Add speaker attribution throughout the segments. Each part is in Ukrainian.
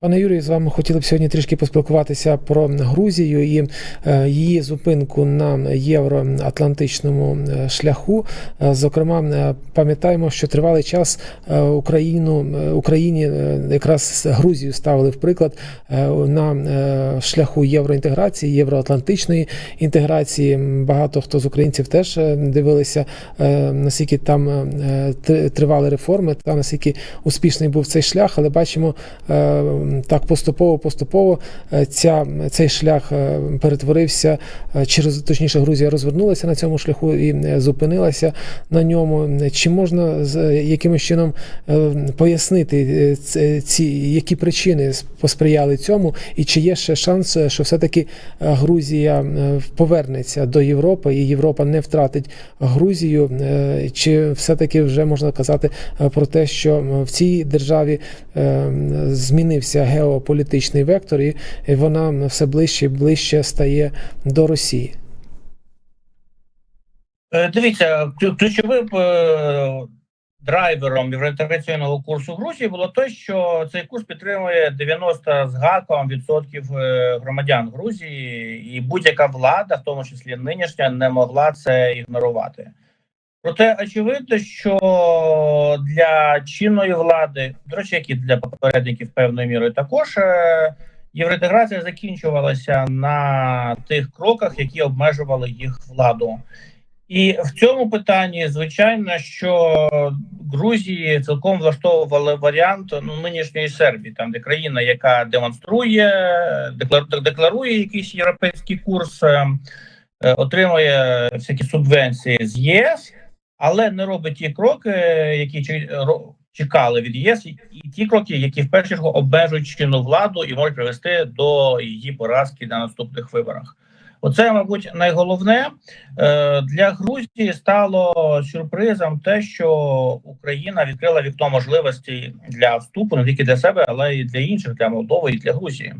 Speaker 1: Пане Юрію, з вами хотіли б сьогодні трішки поспілкуватися про Грузію і е, її зупинку на євроатлантичному е, шляху. Е, Зокрема, пам'ятаємо, що тривалий час Україну Україні якраз Грузію ставили в приклад на шляху євроінтеграції, євроатлантичної інтеграції. Багато хто з українців теж дивилися, наскільки там тривали реформи, та наскільки успішний був цей шлях, але бачимо так поступово, поступово е, ця, цей шлях е, перетворився, е, чи роз- точніше Грузія розвернулася на цьому шляху і зупинилася на ньому. Чи можна з якимось чином пояснити ці які причини посприяли цьому, і чи є ще шанс, що все-таки Грузія повернеться до Європи, і Європа не втратить Грузію? Чи все-таки вже можна казати про те, що в цій державі е, змінився геополітичний вектор, і і вона все ближче і ближче стає до Росії?
Speaker 2: Е, Дивіться, ключовим е, драйвером євроінтеграційного курсу Грузії було те, що цей курс підтримує 90 з гаком відсотків е, громадян Грузії, і будь-яка влада, в тому числі нинішня, не могла це ігнорувати. Проте очевидно, що для чинної влади, до речі, як і для попередників певною мірою, також е, євроінтеграція закінчувалася на тих кроках, які обмежували їх владу. І в цьому питанні, звичайно, що Грузії цілком влаштовували варіант ну, нинішньої Сербії, там де країна, яка демонструє, деклар- декларує якийсь європейський курс, е, е, отримує всякі субвенції з ЄС, але не робить ті кроки, які чекали від ЄС, і ті кроки, які в першу чергу обмежують чинну владу і можуть привести до її поразки на наступних виборах. Оце, мабуть, найголовне Е, для Грузії стало сюрпризом те, що Україна відкрила вікно можливостей для вступу не тільки для себе, але й для інших, для Молдови і для Грузії.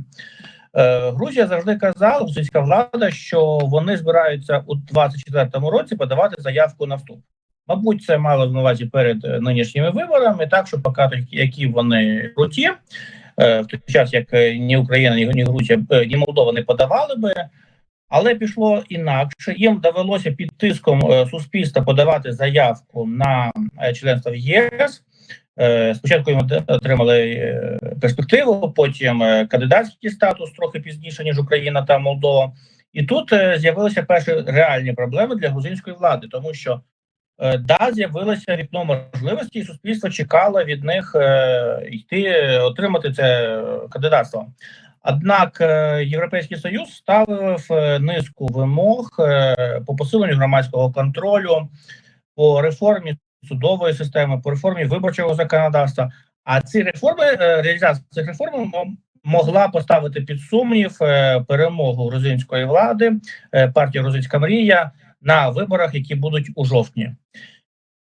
Speaker 2: Е, Грузія завжди казала, грузинська влада, що вони збираються у 24-му році подавати заявку на вступ. Мабуть, це мало на увазі перед е, нинішніми виборами, так щоб показати, які вони круті. Е, В той час, як е, ні Україна, ні, Грузія, ні Молдова не подавали би. Але пішло інакше. Їм довелося під тиском суспільства подавати заявку на членство в ЄС. Спочатку їм отримали перспективу, потім кандидатський статус трохи пізніше, ніж Україна та Молдова. І тут з'явилися перші реальні проблеми для грузинської влади, тому що да, з'явилося вікно можливості, і суспільство чекало від них е, йти е, отримати це е, кандидатство. Однак е, Європейський Союз ставив е, низку вимог е, по посиленню громадського контролю, по реформі судової системи, по реформі виборчого законодавства. А ці реформи, е, реалізація цих реформ могла поставити під сумнів е, перемогу грузинської влади, е, партії Грузинська мрія на виборах, які будуть у жовтні.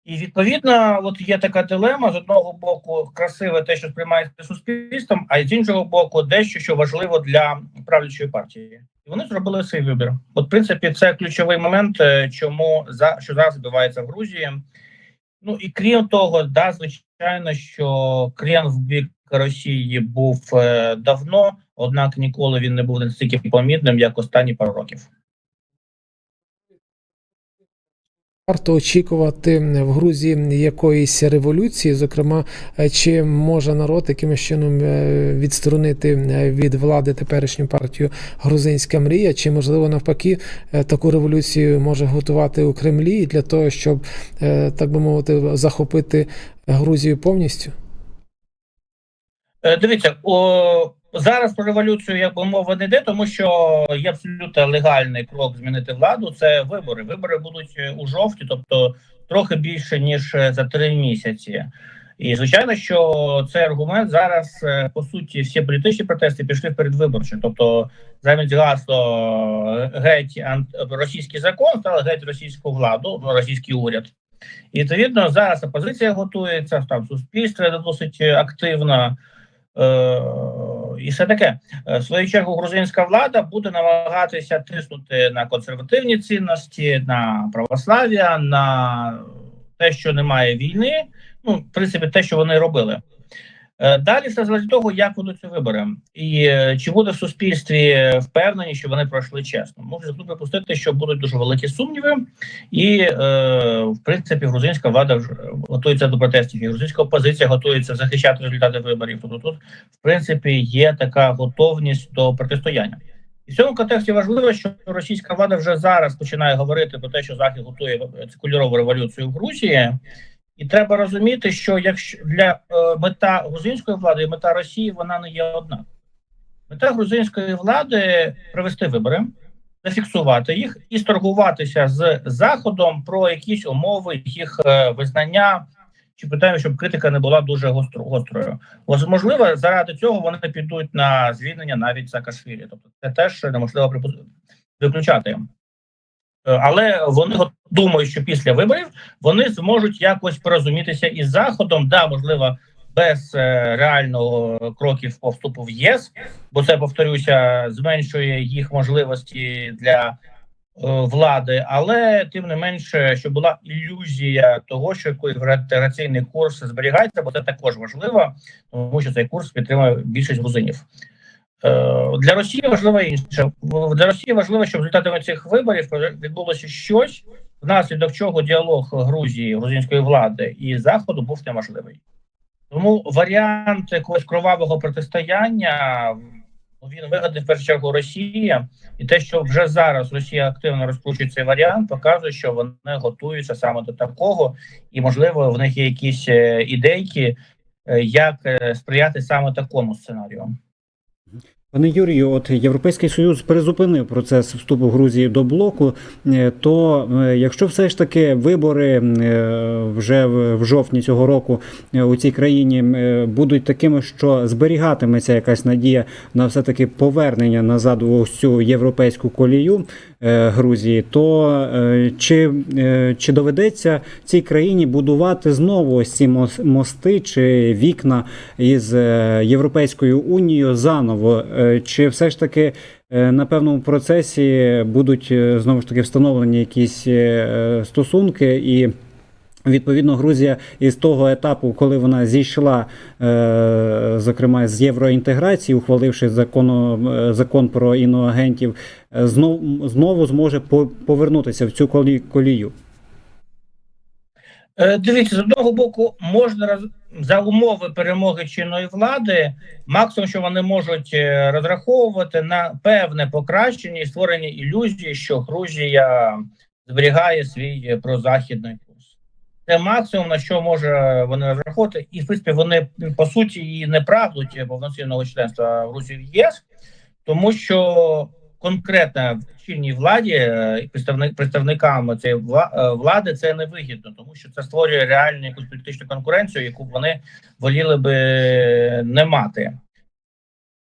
Speaker 2: І відповідно, от є така дилема з одного боку, красиве те, що сприймається суспільством, а з іншого боку, дещо що важливо для правлячої партії. І вони зробили свій вибір. От, в принципі, це ключовий момент, е, чому за що зараз відбувається в Грузії. Ну і крім того, да, звичайно, що крен в бік Росії був е, давно, однак ніколи він не був настільки помітним, як останні пару років.
Speaker 1: Варто очікувати в Грузії якоїсь революції, зокрема, е, чи може народ якимось чином е, відсторонити від влади теперішню партію Грузинська мрія, чи можливо навпаки е, таку революцію може готувати у Кремлі для того, щоб так би мовити захопити Грузію повністю?
Speaker 2: Дивіться, о, зараз про революцію якби мова не йде, тому що є абсолютно легальний крок змінити владу. Це вибори. Вибори будуть е, у жовтні, тобто трохи більше ніж е, за три місяці. І звичайно, що цей аргумент зараз е, по суті всі політичні протести пішли в передвиборчі. Тобто, замість гасло геть російський закон стали геть російську владу, російський уряд. І відповідно зараз опозиція готується, там суспільство досить активно. І все таке. Е, В свою чергу грузинська влада буде намагатися тиснути на консервативні цінності, на православ'я, на те, що немає війни. Ну, в принципі, те, що вони робили. Е, Далі все залежить того, як будуть ці вибори, і е, чи буде в суспільстві впевнені, що вони пройшли чесно. Можу тут припустити, що будуть дуже великі сумніви, і е, в принципі грузинська влада вже готується до протестів. І грузинська опозиція готується захищати результати виборів. Тобто тут, в принципі, є така готовність до протистояння. І в цьому контексті важливо, що російська влада вже зараз починає говорити про те, що захід готує цикульорову революцію в Грузії. І треба розуміти, що якщо для е, мета грузинської влади і мета Росії вона не є одна. Мета грузинської влади провести вибори, зафіксувати їх і сторгуватися з Заходом про якісь умови їх е, визнання чи питання, щоб критика не була дуже гостро, гострою. Можливо, заради цього вони підуть на звільнення навіть Саакашвілі. Тобто, це теж неможливо виключати. Е, Але вони го- думають, що після виборів вони зможуть якось порозумітися із заходом. Да, можливо, без е, реального кроків по вступу в ЄС, бо це повторюся, зменшує їх можливості для е, влади, але тим не менше, щоб була ілюзія того, що інтеграційний курс зберігається, бо це також важливо, тому що цей курс підтримує більшість грузинів. Е, Для Росії важливо інше. Для Росії важливо, щоб результатами цих виборів відбулося щось, внаслідок чого діалог Грузії, грузинської влади і Заходу був неможливий. Тому варіант якогось кровавого протистояння ну, він вигадний в першу чергу Росії, і те, що вже зараз Росія активно розкручує цей варіант, показує, що вони готуються саме до такого, і можливо в них є якісь е, ідейки, е, як сприяти саме такому сценарію.
Speaker 3: Пане Юрію, от Європейський Союз призупинив процес вступу Грузії до блоку. е, То е, якщо все ж таки вибори е, вже в жовтні цього року у цій країні будуть такими, що зберігатиметься якась надія на все таки повернення назад у цю європейську колію Грузії, то е, чи, е, чи доведеться цій країні будувати знову ось ці мости чи вікна із е, Європейською унією заново? Е, Чи все ж таки е, на певному процесі будуть е, знову ж таки встановлені якісь е, стосунки і. Відповідно, Грузія із того етапу, коли вона зійшла, е, зокрема з євроінтеграції, ухваливши закону, е, закон про іноагентів, е, знов, знову зможе по- повернутися в цю колію.
Speaker 2: Дивіться, з одного боку, можна за умови перемоги чинної влади, максимум, що вони можуть розраховувати на певне покращення і створення ілюзії, що Грузія зберігає свій прозахідний. Це максимум, на що може вони розраховувати, і в принципі вони по суті і не прагнуть повноцінного членства в Грузії в ЄС, тому що конкретно в чинній владі е, і представник представникам цієї е, влади це не вигідно, тому що це створює реальну якусь політичну конкуренцію, яку вони воліли би не мати.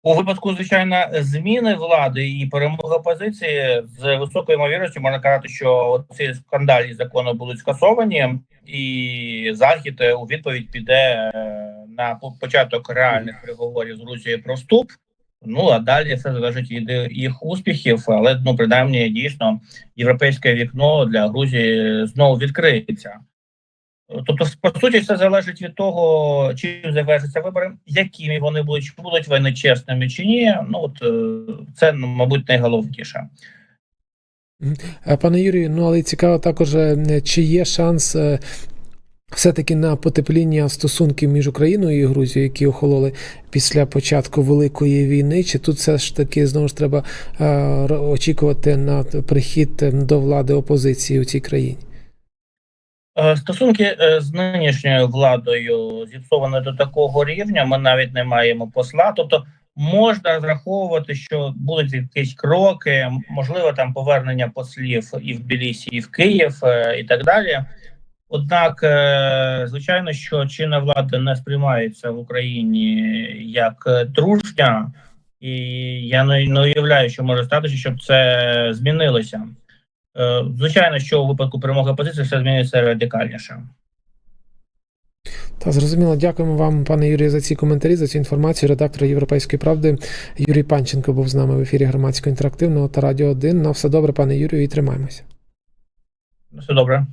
Speaker 2: У випадку, звичайно, зміни влади і перемоги опозиції з високою ймовірністю можна казати, що ці скандальні закони будуть скасовані, і захід у відповідь піде е, на початок реальних переговорів з Грузією про вступ. Ну а далі все залежить від їх успіхів, але ну принаймні дійсно європейське вікно для Грузії знову відкриється. Тобто, по суті, все залежить від того, чим завершаться вибори, якими вони будуть, чи будуть вони чесними чи ні. Ну от е, це ну, мабуть найголовніше.
Speaker 1: Пане Юрію, ну але цікаво також, е, чи є шанс е, все-таки на потепління стосунків між Україною і Грузією, які охололи після початку Великої війни, чи тут все ж таки знову ж треба очікувати на прихід до влади опозиції у цій країні?
Speaker 2: Е, Стосунки е, з нинішньою владою зіпсовані до такого рівня. Ми навіть не маємо посла. Тобто можна розраховувати, що будуть якісь кроки, можливо, там повернення послів і в Тбілісі, і в Київ, е, і так далі. Однак, звичайно, що чинна влада не сприймається в Україні як дружня, і я не уявляю, що може статися, щоб це змінилося. Е, Звичайно, що у випадку перемоги опозиції все зміниться радикальніше.
Speaker 1: Та зрозуміло, дякуємо вам, пане Юрію, за ці коментарі, за цю інформацію. Редактор Європейської правди Юрій Панченко був з нами в ефірі громадського інтерактивного та радіо 1. На все добре, пане Юрію, і тримаємося.
Speaker 2: Все добре.